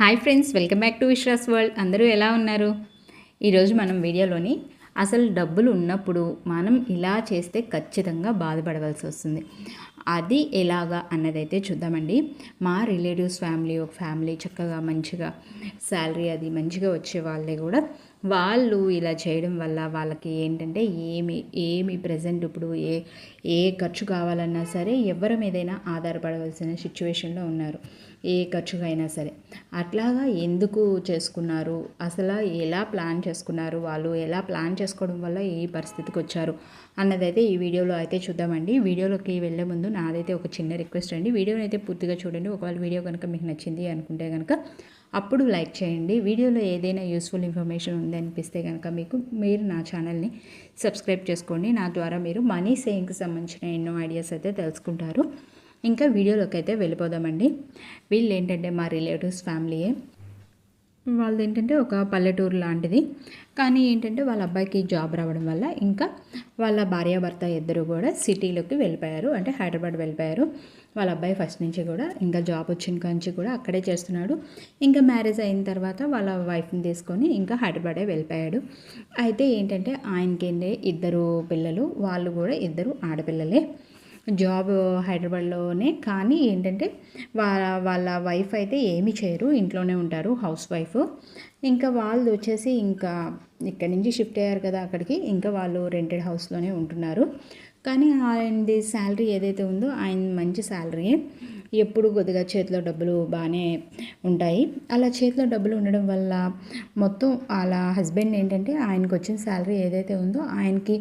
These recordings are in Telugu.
Hi friends welcome back to Vishwas world. అందరూ ఎలా ఉన్నారు? ఈరోజు మనం వీడియోలోని అసలు డబ్బులు ఉన్నప్పుడు మనం ఇలా చేస్తే ఖచ్చితంగా బాధపడవలసి వస్తుంది. అది ఎలాగా అన్నదైతే చూద్దామండి. మా రిలేటివ్స్ ఫ్యామిలీ ఒక ఫ్యామిలీ చక్కగా మంచిగా శాలరీ అది మంచిగా వచ్చే వాళ్ళే కూడా. వాళ్ళు ఇలా చేయడం వల్ల వాళ్ళకి ఏంటంటే ఏమి ఏమి ప్రజెంట్ ఇప్పుడు ఏ ఏ ఖర్చు కావాలన్నా సరే ఎవరి మీదైనా ఆధారపడవలసిన సిచ్యువేషన్లో ఉన్నారు. ఏ ఖర్చుకైనా సరే. అట్లాగా ఎందుకు చేసుకున్నారు? అసలు ఎలా ప్లాన్ చేసుకున్నారు? వాళ్ళు ఎలా ప్లాన్ చేసుకోవడం వల్ల ఏ పరిస్థితికి వచ్చారు? అన్నదైతే ఈ వీడియోలో అయితే చూద్దామండి. వీడియోలోకి వెళ్ళే ముందు నాదైతే ఒక చిన్న రిక్వెస్ట్ అండి. వీడియోని అయితే పూర్తిగా చూడండి. ఒకవేళ వీడియో కనుక మీకు నచ్చింది అనుకుంటే కనుక అప్పుడు లైక్ చేయండి. వీడియోలో ఏదైనా యూస్ఫుల్ ఇన్ఫర్మేషన్ ఉంది అనిపిస్తే కనుక మీకు మీరు నా ఛానల్ని సబ్స్క్రైబ్ చేసుకోండి. నా ద్వారా మీరు మనీ సేవింగ్కి సంబంధించిన ఎన్నో ఐడియాస్ అయితే తెలుసుకుంటారు. ఇంకా వీడియోలోకి అయితే వెళ్ళిపోదామండి. వీళ్ళు ఏంటంటే మా రిలేటివ్స్ ఫ్యామిలీయే. వాళ్ళది ఏంటంటే ఒక పల్లెటూరు లాంటిది. కానీ ఏంటంటే వాళ్ళ అబ్బాయికి జాబ్ రావడం వల్ల ఇంకా వాళ్ళ భార్యాభర్త ఇద్దరు కూడా సిటీలోకి వెళ్ళిపోయారు. అంటే హైదరాబాద్ వెళ్ళిపోయారు. వాళ్ళ అబ్బాయి ఫస్ట్ నుంచి కూడా ఇంకా జాబ్ వచ్చిన నుంచి కూడా అక్కడే చేస్తున్నాడు. ఇంకా మ్యారేజ్ అయిన తర్వాత వాళ్ళ వైఫ్ని తీసుకొని ఇంకా హైదరాబాదే వెళ్ళిపోయాడు. అయితే ఏంటంటే ఆయనకేంటే ఇద్దరు పిల్లలు వాళ్ళు కూడా ఇద్దరు ఆడపిల్లలే. జాబ్ హైదరాబాద్లోనే. కానీ ఏంటంటే వాళ్ళ వాళ్ళ వైఫ్ అయితే ఏమి చేయరు. ఇంట్లోనే ఉంటారు హౌస్ వైఫ్. ఇంకా వాళ్ళు వచ్చేసి ఇంకా ఇక్కడి నుంచి షిఫ్ట్ అయ్యారు కదా అక్కడికి. ఇంకా వాళ్ళు రెంటెడ్ హౌస్లోనే ఉంటున్నారు. కానీ ఆయనది శాలరీ ఏదైతే ఉందో ఆయన మంచి శాలరీ. ఎప్పుడు కొద్దిగా చేతిలో డబ్బులు బాగానే ఉంటాయి. అలా చేతిలో డబ్బులు ఉండడం వల్ల మొత్తం అలా హస్బెండ్ ఏంటంటే ఆయనకు వచ్చిన శాలరీ ఏదైతే ఉందో ఆయనకి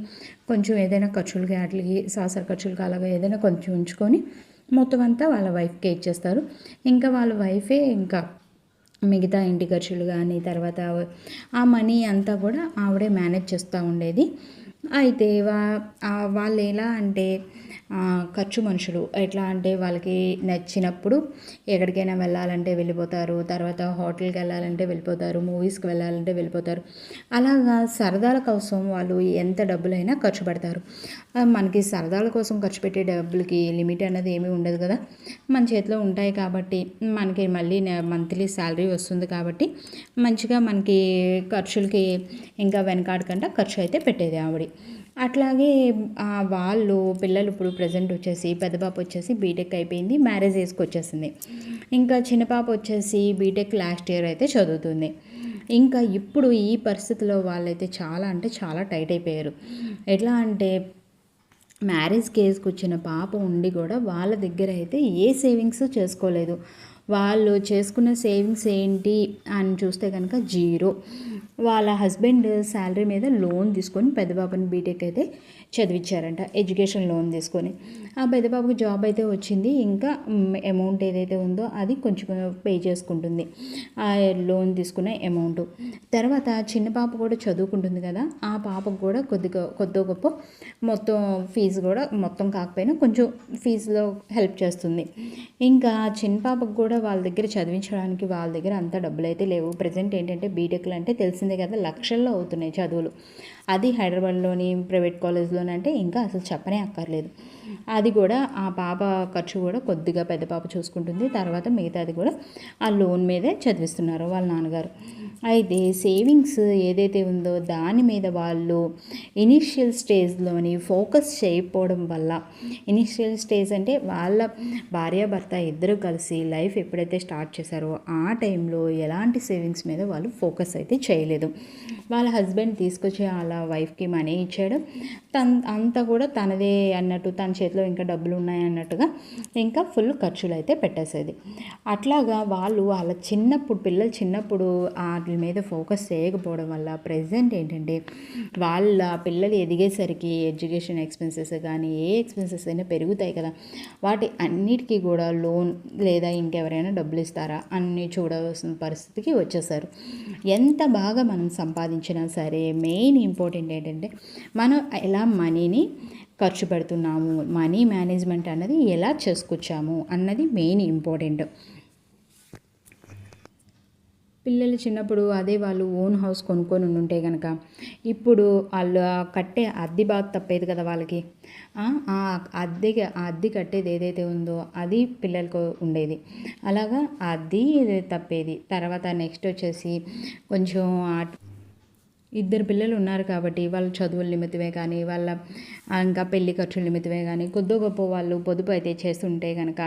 కొంచెం ఏదైనా ఖర్చులకి వాటికి సాసర ఖర్చులకి అలాగే ఏదైనా కొంచెం ఉంచుకొని మొత్తం అంతా వాళ్ళ వైఫ్కి ఇచ్చేస్తారు. ఇంకా వాళ్ళ వైఫే ఇంకా మిగతా ఇంటి ఖర్చులు కానీ తర్వాత ఆ మనీ అంతా కూడా ఆవిడే మేనేజ్ చేస్తూ ఉండేది. అయితే వా వాళ్ళు ఎలా అంటే ఖర్చు మనుషులు. ఎట్లా అంటే వాళ్ళకి నచ్చినప్పుడు ఎక్కడికైనా వెళ్ళాలంటే వెళ్ళిపోతారు. తర్వాత హోటల్కి వెళ్ళాలంటే వెళ్ళిపోతారు. మూవీస్కి వెళ్ళాలంటే వెళ్ళిపోతారు. అలాగా సరదాల కోసం వాళ్ళు ఎంత డబ్బులైనా ఖర్చు పెడతారు. మనకి సరదాల కోసం ఖర్చు పెట్టే డబ్బులకి లిమిట్ అనేది ఏమీ ఉండదు కదా. మన చేతిలో ఉంటాయి కాబట్టి మనకి మళ్ళీ మంత్లీ శాలరీ వస్తుంది కాబట్టి మంచిగా మనకి ఖర్చులకి ఇంకా వెనకాడకుండా ఖర్చు అయితే పెట్టేది ఆవిడ. అట్లాగే వాళ్ళు పిల్లలు ఇప్పుడు ప్రజెంట్ వచ్చేసి పెద్ద పాప వచ్చేసి బీటెక్ అయిపోయింది మ్యారేజ్ వేసుకొచ్చేసింది ఇంకా చిన్న పాప వచ్చేసి బీటెక్ లాస్ట్ ఇయర్ అయితే చదువుతుంది. ఇంకా ఇప్పుడు ఈ పరిస్థితిలో వాళ్ళైతే చాలా అంటే చాలా టైట్ అయిపోయారు. ఎట్లా అంటే మ్యారేజ్ కేసుకు వచ్చిన పాప ఉండి కూడా వాళ్ళ దగ్గర అయితే ఏ సేవింగ్స్ చేసుకోలేదు. వాళ్ళు చేసుకున్న సేవింగ్స్ ఏంటి అని చూస్తే కనుక జీరో. వాళ్ళ హస్బెండ్ శాలరీ మీద లోన్ తీసుకొని పెద్దబాబుని బీటెక్ అయితే చదివించారంట ఎడ్యుకేషన్ లోన్ తీసుకొని. ఆ పెద్దబాబుకి జాబ్ అయితే వచ్చింది ఇంకా అమౌంట్ ఏదైతే ఉందో అది కొంచెం పే చేసుకుంటుంది. ఆ లోన్ తీసుకునే అమౌంట్ తర్వాత చిన్న పాప కూడా చదువుకుంటుంది కదా ఆ పాపకు కూడా కొద్దిగా కొద్ది గొప్ప మొత్తం ఫీజు కూడా మొత్తం కాకపోయినా కొంచెం ఫీజులో హెల్ప్ చేస్తుంది. ఇంకా చిన్న పాపకు కూడా వాళ్ళ దగ్గర చదివించడానికి వాళ్ళ దగ్గర అంత డబ్బులు అయితే లేవు. ప్రజెంట్ ఏంటంటే బీటెక్లు అంటే తెలిసిందే కదా లక్షల్లో అవుతున్నాయి చదువులు. అది హైదరాబాద్లోని ప్రైవేట్ కాలేజ్లోనంటే ఇంకా అసలు చెప్పనే అక్కర్లేదు. అది కూడా ఆ పాప ఖర్చు కూడా కొద్దిగా పెద్ద పాప చూసుకుంటుంది. తర్వాత మిగతాది కూడా ఆ లోన్ మీదే చదివిస్తున్నారు వాళ్ళ నాన్నగారు. అయితే సేవింగ్స్ ఏదైతే ఉందో దాని మీద వాళ్ళు ఇనిషియల్ స్టేజ్లోని ఫోకస్ చేయకపోవడం వల్ల ఇనిషియల్ స్టేజ్ అంటే వాళ్ళ భార్యాభర్త ఇద్దరు కలిసి లైఫ్ ఎప్పుడైతే స్టార్ట్ చేశారో ఆ టైంలో ఎలాంటి సేవింగ్స్ మీద వాళ్ళు ఫోకస్ అయితే చేయలేదు. వాళ్ళ హస్బెండ్ తీసుకొచ్చి అలా వైఫ్కి మనీ ఇచ్చాడు. తన్ అంతా కూడా తనదే అన్నట్టు తన చేతిలో ఇంకా డబ్బులు ఉన్నాయి అన్నట్టుగా ఇంకా ఫుల్ ఖర్చులు అయితే పెట్టేసేది. అట్లాగా వాళ్ళు వాళ్ళ చిన్నప్పుడు పిల్లలు చిన్నప్పుడు వాటి మీద ఫోకస్ చేయకపోవడం వల్ల ప్రజెంట్ ఏంటంటే వాళ్ళ పిల్లలు ఎదిగేసరికి ఎడ్యుకేషన్ ఎక్స్పెన్సెస్ కానీ ఏ ఎక్స్పెన్సెస్ అయినా పెరుగుతాయి కదా. వాటి అన్నిటికీ కూడా లోన్ లేదా ఇంకెవరైనా డబ్బులు ఇస్తారా అన్ని చూడవలసిన పరిస్థితికి వచ్చేసారు. ఎంత బాగా మనం సంపాదించినా సరే మెయిన్ ఇంపార్టెంట్ ఏంటంటే మనం ఎలా మనీని ఖర్చు పెడుతున్నాము మనీ మేనేజ్మెంట్ అన్నది ఎలా చేసుకొచ్చాము అన్నది మెయిన్ ఇంపార్టెంట్. పిల్లలు చిన్నప్పుడు అదే వాళ్ళు ఓన్ హౌస్ కొనుక్కొని ఉంటే కనుక ఇప్పుడు వాళ్ళు కట్టే అద్దె బాధ తప్పేది కదా వాళ్ళకి. ఆ అద్దె అద్దె కట్టేది ఏదైతే ఉందో అది పిల్లలకు ఉండేది. అలాగా అది తప్పేది తర్వాత నెక్స్ట్ వచ్చేసి కొంచెం ఇద్దరు పిల్లలు ఉన్నారు కాబట్టి వాళ్ళ చదువుల నిమిత్తమే కానీ వాళ్ళ ఇంకా పెళ్ళి ఖర్చుల నిమిత్తమే కానీ కొద్ది గొప్ప వాళ్ళు పొదుపు అయితే చేస్తుంటే కనుక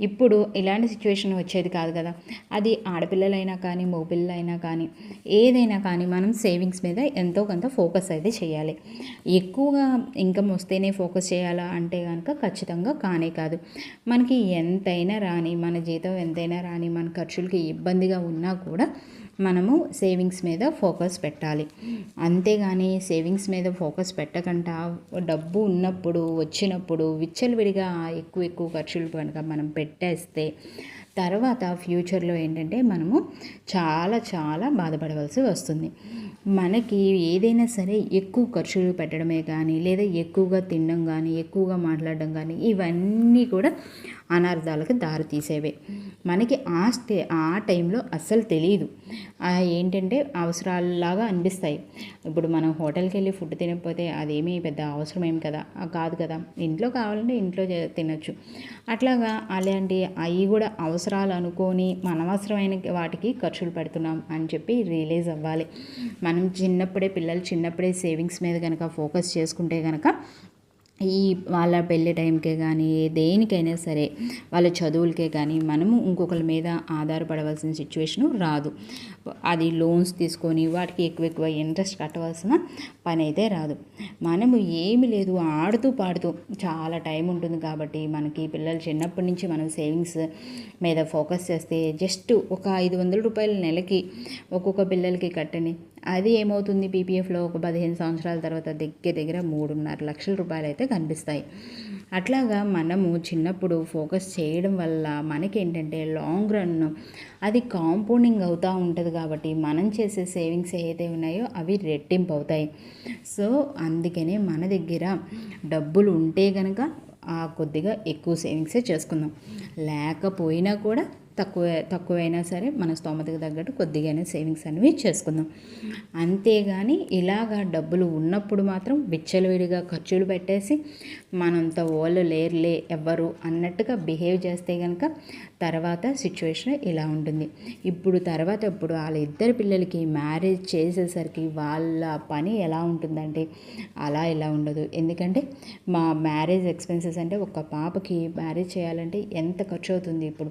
ఇప్పుడు ఇలాంటి సిచ్యువేషన్ వచ్చేది కాదు కదా. అది ఆడపిల్లలైనా కానీ మగపిల్లలైనా కానీ ఏదైనా కానీ మనం సేవింగ్స్ మీద ఎంతో కొంత ఫోకస్ అయితే చేయాలి. ఎక్కువగా ఇన్కమ్ వస్తేనే ఫోకస్ చేయాలా అంటే కనుక ఖచ్చితంగా కానే కాదు. మనకి ఎంతైనా రాని మన జీతం ఎంతైనా రాని మన ఖర్చులకి ఇబ్బందిగా ఉన్నా కూడా మనము సేవింగ్స్ మీద ఫోకస్ పెట్టాలి. అంతేగాని సేవింగ్స్ మీద ఫోకస్ పెట్టకుండా డబ్బు ఉన్నప్పుడు వచ్చినప్పుడు విచ్చలవిడిగా ఎక్కువ ఎక్కువ ఖర్చులు కనుక మనం పెట్టేస్తే తర్వాత ఫ్యూచర్లో ఏంటంటే మనము చాలా చాలా బాధపడవలసి వస్తుంది. మనకి ఏదైనా సరే ఎక్కువ ఖర్చులు పెట్టడమే కానీ లేదా ఎక్కువగా తినడం కానీ ఎక్కువగా మాట్లాడడం కానీ ఇవన్నీ కూడా అనార్థాలకు దారి తీసేవే. మనకి ఆ స్టే ఆ టైంలో అస్సలు తెలియదు ఏంటంటే అవసరాలలాగా అనిపిస్తాయి. ఇప్పుడు మనం హోటల్కి వెళ్ళి ఫుడ్ తినకపోతే అదేమీ పెద్ద అవసరం ఏం కదా కాదు కదా? ఇంట్లో కావాలంటే ఇంట్లో తినచ్చు. అట్లాగా అలాంటి అవి కూడా అవసరం అవసరాలు అనుకొని అవసరమైన వాటికి ఖర్చులు పెడుతున్నాం అని చెప్పి రియలైజ్ అవ్వాలి. మనం చిన్నప్పుడే పిల్లలు చిన్నప్పుడే సేవింగ్స్ మీద కనుక ఫోకస్ చేసుకుంటే కనుక ఈ వాళ్ళ పెళ్ళి టైంకే కానీ దేనికైనా సరే వాళ్ళ చదువులకే కానీ మనము ఇంకొకరి మీద ఆధారపడవలసిన సిచ్యువేషను రాదు. అది లోన్స్ తీసుకొని వాటికి ఎక్కువ ఎక్కువ ఇంట్రెస్ట్ కట్టవలసిన పని అయితే రాదు. మనము ఏమి లేదు ఆడుతూ పాడుతూ చాలా టైం ఉంటుంది కాబట్టి మనకి పిల్లలు చిన్నప్పటి నుంచి మనం సేవింగ్స్ మీద ఫోకస్ చేస్తే జస్ట్ ఒక ఐదు వందల రూపాయల నెలకి ఒక్కొక్క పిల్లలకి కట్టండి అది ఏమవుతుంది? పీపీఎఫ్లో ఒక పదిహేను సంవత్సరాల తర్వాత దగ్గర దగ్గర మూడున్నర లక్షల రూపాయలు అయితే కనిపిస్తాయి. అట్లాగా మనము చిన్నప్పుడు ఫోకస్ చేయడం వల్ల మనకేంటంటే లాంగ్ రన్ అది కాంపౌండింగ్ అవుతూ ఉంటుంది కాబట్టి మనం చేసే సేవింగ్స్ ఏవైతే ఉన్నాయో అవి రెట్టింపు అవుతాయి. సో అందుకనే మన దగ్గర డబ్బులు ఉంటే కనుక కొద్దిగా ఎక్కువ సేవింగ్సే చేసుకుందాం. లేకపోయినా కూడా తక్కువ తక్కువైనా సరే మన స్తోమతకు తగ్గట్టు కొద్దిగానే సేవింగ్స్ అనేవి చేసుకుందాం. అంతేగాని ఇలాగా డబ్బులు ఉన్నప్పుడు మాత్రం విచ్చలవిడిగా ఖర్చులు పెట్టేసి మనంత ఓళ్ళు లేరులే ఎవ్వరు అన్నట్టుగా బిహేవ్ చేస్తే కనుక తర్వాత సిచ్యువేషన్ ఇలా ఉంటుంది. ఇప్పుడు తర్వాత ఇప్పుడు వాళ్ళ ఇద్దరు పిల్లలకి మ్యారేజ్ చేసేసరికి వాళ్ళ పని ఎలా ఉంటుందంటే అలా ఇలా ఉండదు. ఎందుకంటే మా మ్యారేజ్ ఎక్స్పెన్సెస్ అంటే ఒక పాపకి మ్యారేజ్ చేయాలంటే ఎంత ఖర్చు అవుతుంది ఇప్పుడు?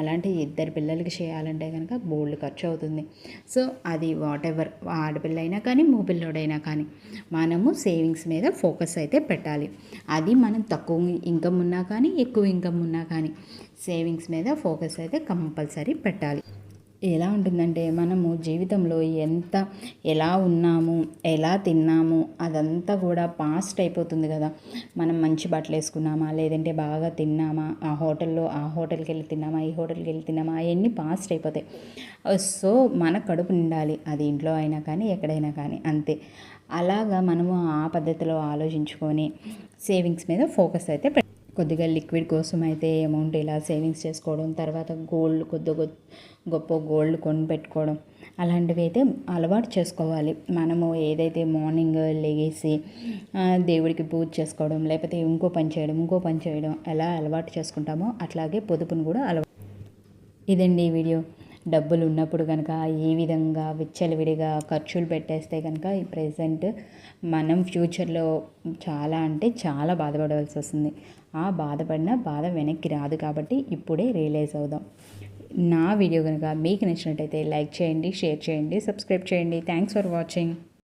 అలాంటి ఇద్దరు పిల్లలకి చేయాలంటే కనుక బోల్డ్ ఖర్చు అవుతుంది సో అది వాట్ ఎవర్ ఆడపిల్ల అయినా కానీ మూపిల్లోడైనా కానీ మనము సేవింగ్స్ మీద ఫోకస్ అయితే పెట్టాలి. అది మనం తక్కువ ఇన్కమ్ ఉన్నా కానీ ఎక్కువ ఇన్కమ్ ఉన్నా కానీ సేవింగ్స్ మీద ఫోకస్ అయితే కంపల్సరీ పెట్టాలి. ఎలా ఉంటుందంటే మనము జీవితంలో ఎంత ఎలా ఉన్నాము ఎలా తిన్నాము అదంతా కూడా పాస్ట్ అయిపోతుంది కదా. మనం మంచి బట్టలు వేసుకున్నామా లేదంటే బాగా తిన్నామా ఆ హోటల్లో ఆ హోటల్కి వెళ్ళి తిన్నామా ఈ హోటల్కి వెళ్ళి తిన్నామా అవన్నీ పాస్ట్ అయిపోతాయి. సో మన కడుపు నిండాలి. అది ఇంట్లో అయినా కానీ ఎక్కడైనా కానీ అంతే. అలాగా మనము ఆ పద్ధతిలో ఆలోచించుకొని సేవింగ్స్ మీద ఫోకస్ అయితే కొద్దిగా లిక్విడ్ కోసం అయితే అమౌంట్ ఇలా సేవింగ్స్ చేసుకోవడం తర్వాత గోల్డ్ కొద్ది గొప్ప గోల్డ్ కొని పెట్టుకోవడం అలాంటివి అయితే అలవాటు చేసుకోవాలి. మనము ఏదైతే మార్నింగ్ లేగేసి దేవుడికి పూజ చేసుకోవడం లేకపోతే ఇంకో పని చేయడం ఇంకో పని చేయడం ఎలా అలవాటు చేసుకుంటామో అట్లాగే పొదుపును కూడా అలవాటు ఇదండి ఈ వీడియో. డబ్బులు ఉన్నప్పుడు కనుక ఏ విధంగా విచ్చలవిడిగా ఖర్చులు పెట్టేస్తే కనుక ఈ ప్రజెంట్ మనం ఫ్యూచర్లో చాలా అంటే చాలా బాధపడవలసి వస్తుంది. ఆ బాధపడిన బాధ వెనక్కి రాదు కాబట్టి ఇప్పుడే రియలైజ్ అవుదాం. నా వీడియో కనుక మీకు నచ్చినట్టయితే లైక్ చేయండి షేర్ చేయండి సబ్స్క్రైబ్ చేయండి. Thanks for watching.